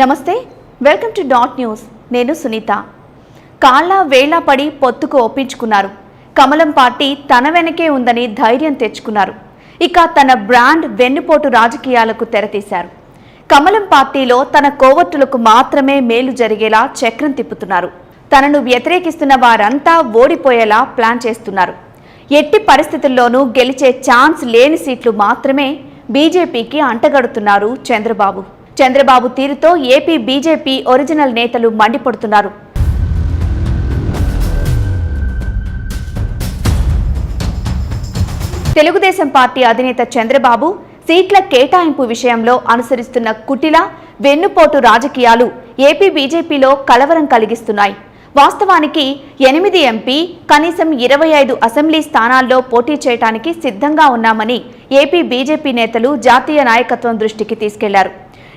నమస్తే welcome to dot news. నేను సునీత. కాళ్ళ వేళ పడి పొత్తుకు ఒప్పించుకున్నారు. కమలం పార్టీ తన వెనకే ఉందని ధైర్యం తెచ్చుకున్నారు. ఇక తన బ్రాండ్ వెన్నుపోటు రాజకీయాలకు తెరతీశారు. కమలం పార్టీలో తన కోవట్టులకు మాత్రమే మేలు జరిగేలా చక్రం తిప్పుతున్నారు. తనను వ్యతిరేకిస్తున్న వారంతా ఓడిపోయేలా ప్లాన్ చేస్తున్నారు. ఎట్టి పరిస్థితుల్లోనూ గెలిచే ఛాన్స్ లేని సీట్లు మాత్రమే బీజేపీకి అంటగడుతున్నారు చంద్రబాబు. చంద్రబాబు తీరుతో ఏపీ బీజేపీ ఒరిజినల్ నేతలు మండిపడుతున్నారు. తెలుగుదేశం పార్టీ అధినేత చంద్రబాబు సీట్ల కేటాయింపు విషయంలో అనుసరిస్తున్న కుటిల వెన్నుపోటు రాజకీయాలు ఏపీ బీజేపీలో కలవరం కలిగిస్తున్నాయి. వాస్తవానికి ఎనిమిది ఎంపీ కనీసం ఇరవై ఐదు అసెంబ్లీ స్థానాల్లో పోటీ చేయడానికి సిద్ధంగా ఉన్నామని ఏపీ బీజేపీ నేతలు జాతీయ నాయకత్వం దృష్టికి తీసుకెళ్ళారు.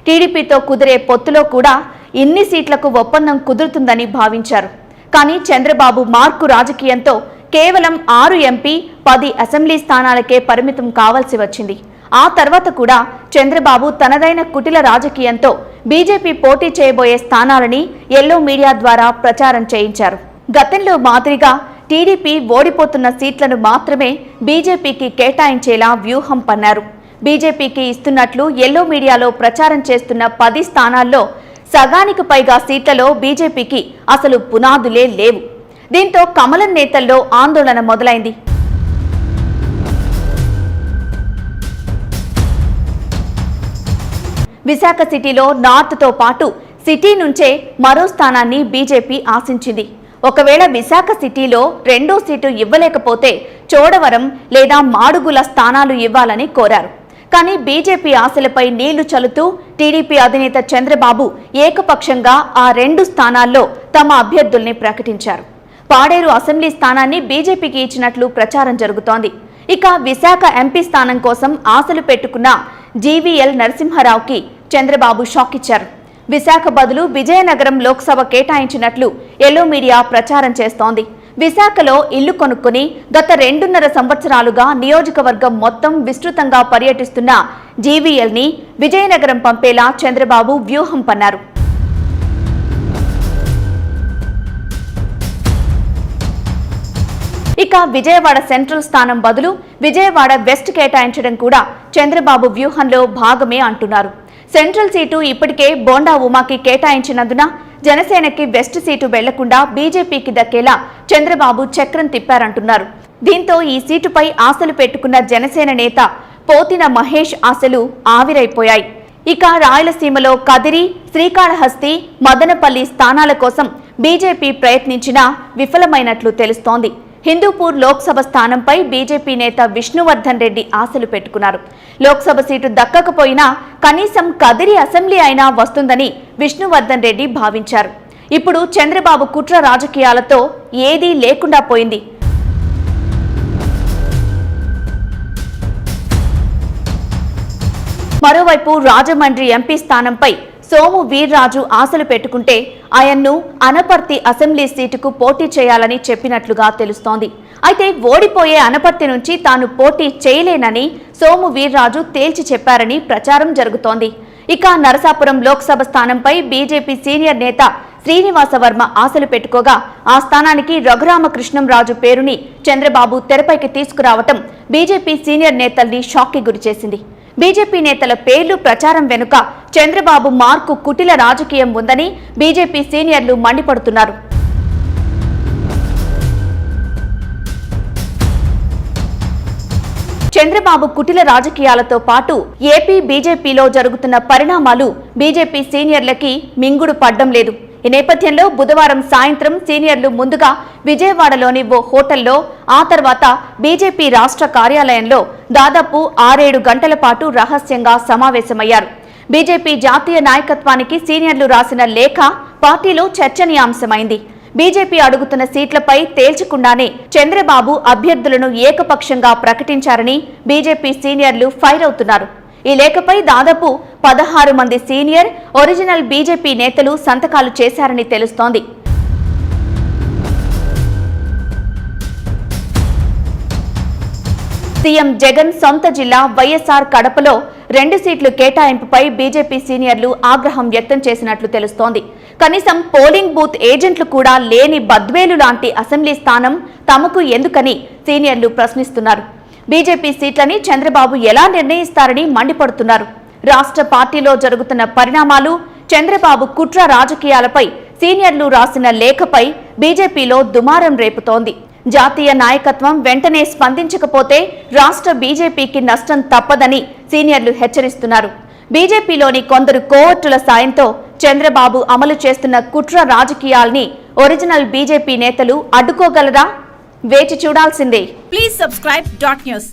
టీడీపీతో కుదిరే పొత్తులో కూడా ఇన్ని సీట్లకు ఒప్పందం కుదురుతుందని భావించారు. కానీ చంద్రబాబు మార్కు రాజకీయంతో కేవలం ఆరు ఎంపీ పది అసెంబ్లీ స్థానాలకే పరిమితం కావాల్సి వచ్చింది. ఆ తర్వాత కూడా చంద్రబాబు తనదైన కుటిల రాజకీయంతో బీజేపీ పోటీ చేయబోయే స్థానాలని ఎల్లో మీడియా ద్వారా ప్రచారం చేయించారు. గతంలో మాదిరిగా టీడీపీ ఓడిపోతున్న సీట్లను మాత్రమే బీజేపీకి కేటాయించేలా వ్యూహం పన్నారు. బీజేపీకి ఇస్తున్నట్లు ఎల్లో మీడియాలో ప్రచారం చేస్తున్న పది స్థానాల్లో సగానికి పైగా సీట్లలో బీజేపీకి అసలు పునాదులే లేవు. దీంతో కమలం నేతల్లో ఆందోళన మొదలైంది. విశాఖ సిటీలో నార్త్తో పాటు సిటీ నుంచే మరో స్థానాన్ని బీజేపీ ఆశించింది. ఒకవేళ విశాఖ సిటీలో రెండో సీటు ఇవ్వలేకపోతే చోడవరం లేదా మాడుగుల స్థానాలు ఇవ్వాలని కోరారు. కానీ బీజేపీ ఆశలపై నీళ్ళు చల్లుతూ టీడీపీ అధినేత చంద్రబాబు ఏకపక్షంగా ఆ రెండు స్థానాల్లో తమ అభ్యర్థుల్ని ప్రకటించారు. పాడేరు అసెంబ్లీ స్థానాన్ని బీజేపీకి ఇచ్చినట్లు ప్రచారం జరుగుతోంది. ఇక విశాఖ ఎంపీ స్థానం కోసం ఆశలు పెట్టుకున్న జీవీఎల్ నరసింహారావుకి చంద్రబాబు షాక్ ఇచ్చారు. విశాఖ బదులు విజయనగరం లోక్సభ కేటాయించినట్లు ఎల్లో మీడియా ప్రచారం చేస్తోంది. విశాఖలో ఇల్లు కొనుక్కుని గత రెండున్నర సంవత్సరాలుగా నియోజకవర్గం మొత్తం విస్తృతంగా పర్యటిస్తున్న జీవీఎల్ని విజయనగరం పంపేలా చంద్రబాబు వ్యూహం పన్నారు. ఇక విజయవాడ సెంట్రల్ స్థానం బదులు విజయవాడ వెస్ట్ కేటాయించడం కూడా చంద్రబాబు వ్యూహంలో భాగమే అంటున్నారు. సెంట్రల్ సీటు ఇప్పటికే బోండా ఉమాకి కేటాయించినందున జనసేనకి వెస్ట్ సీటు వెళ్ళకుండా బీజేపీకి దక్కేలా చంద్రబాబు చక్రం తిప్పారంటున్నారు. దీంతో ఈ సీటుపై ఆశలు పెట్టుకున్న జనసేన నేత పోతిన మహేష్ ఆశలు ఆవిరైపోయాయి. ఇక రాయలసీమలో కదిరి శ్రీకాళహస్తి మదనపల్లి స్థానాల కోసం బీజేపీ ప్రయత్నించినా విఫలమైనట్లు తెలుస్తోంది. హిందూపూర్ లోక్సభ స్థానంపై బీజేపీ నేత విష్ణువర్ధన్ రెడ్డి ఆశలు పెట్టుకున్నారు. లోక్సభ సీటు దక్కకపోయినా కనీసం కదిరి అసెంబ్లీ అయినా వస్తుందని విష్ణువర్ధన్ రెడ్డి భావించారు. ఇప్పుడు చంద్రబాబు కుట్ర రాజకీయాలతో ఏదీ లేకుండా పోయింది. మరోవైపు రాజమండ్రి ఎంపీ స్థానంపై సోము వీర్రాజు ఆశలు పెట్టుకుంటే ఆయన్ను అనపర్తి అసెంబ్లీ సీటుకు పోటీ చేయాలని చెప్పినట్లుగా తెలుస్తోంది. అయితే ఓడిపోయే అనపర్తి నుంచి తాను పోటీ చేయలేనని సోము వీర్రాజు తేల్చి చెప్పారని ప్రచారం జరుగుతోంది. ఇక నరసాపురం లోక్సభ స్థానంపై బీజేపీ సీనియర్ నేత శ్రీనివాస వర్మ ఆశలు పెట్టుకోగా ఆ స్థానానికి రఘురామకృష్ణంరాజు పేరుని చంద్రబాబు తెరపైకి తీసుకురావటం బీజేపీ సీనియర్ నేతల్ని షాక్కి గురిచేసింది బీజేపీ నేతల పేర్లు ప్రచారం వెనుక చంద్రబాబు మార్కు కుటిల రాజకీయం ఉందని బీజేపీ సీనియర్లు మండిపడుతున్నారు. చంద్రబాబు కుటిల రాజకీయాలతో పాటు ఏపీ బీజేపీలో జరుగుతున్న పరిణామాలు బీజేపీ సీనియర్లకి మింగుడు పడ్డం లేదు. ఈ నేపథ్యంలో బుధవారం సాయంత్రం సీనియర్లు ముందుగా విజయవాడలోని ఓ హోటల్లో ఆ తర్వాత బీజేపీ రాష్ట్ర కార్యాలయంలో దాదాపు ఆరేడు గంటల పాటు రహస్యంగా సమావేశమయ్యారు. బీజేపీ జాతీయ నాయకత్వానికి సీనియర్లు రాసిన లేఖ పార్టీలో చర్చనీయాంశమైంది. బీజేపీ అడుగుతున్న సీట్లపై తేల్చకుండానే చంద్రబాబు అభ్యర్థులను ఏకపక్షంగా ప్రకటించారని బీజేపీ సీనియర్లు ఫైర్ అవుతున్నారు. ఈ లేఖపై దాదాపు పదహారు మంది సీనియర్ ఒరిజినల్ బీజేపీ నేతలు సంతకాలు చేశారని తెలుస్తోంది. సీఎం జగన్ సొంత జిల్లా వైఎస్ఆర్ కడపలో రెండు సీట్లు కేటాయింపుపై బీజేపీ సీనియర్లు ఆగ్రహం వ్యక్తం చేసినట్లు తెలుస్తోంది. కనీసం పోలింగ్ బూత్ ఏజెంట్లు కూడా లేని బద్వేలు లాంటి అసెంబ్లీ స్థానం తమకు ఎందుకని సీనియర్లు ప్రశ్నిస్తున్నారు. బీజేపీ సీట్లని చంద్రబాబు ఎలా నిర్ణయిస్తారని మండిపడుతున్నారు. రాష్ట్ర పార్టీలో జరుగుతున్న పరిణామాలు చంద్రబాబు కుట్ర రాజకీయాలపై సీనియర్లు రాసిన లేఖపై బీజేపీలో దుమారం రేపుతోంది. జాతీయ నాయకత్వం వెంటనే స్పందించకపోతే రాష్ట్ర బీజేపీకి నష్టం తప్పదని సీనియర్లు హెచ్చరిస్తున్నారు. బీజేపీలోని కొందరు కోవర్టుల సాయంతో చంద్రబాబు అమలు చేస్తున్న కుట్ర రాజకీయాల్ని ఒరిజినల్ బీజేపీ నేతలు అడ్డుకోగలరా? వేచి చూడాల్సిందే. Please subscribe dot news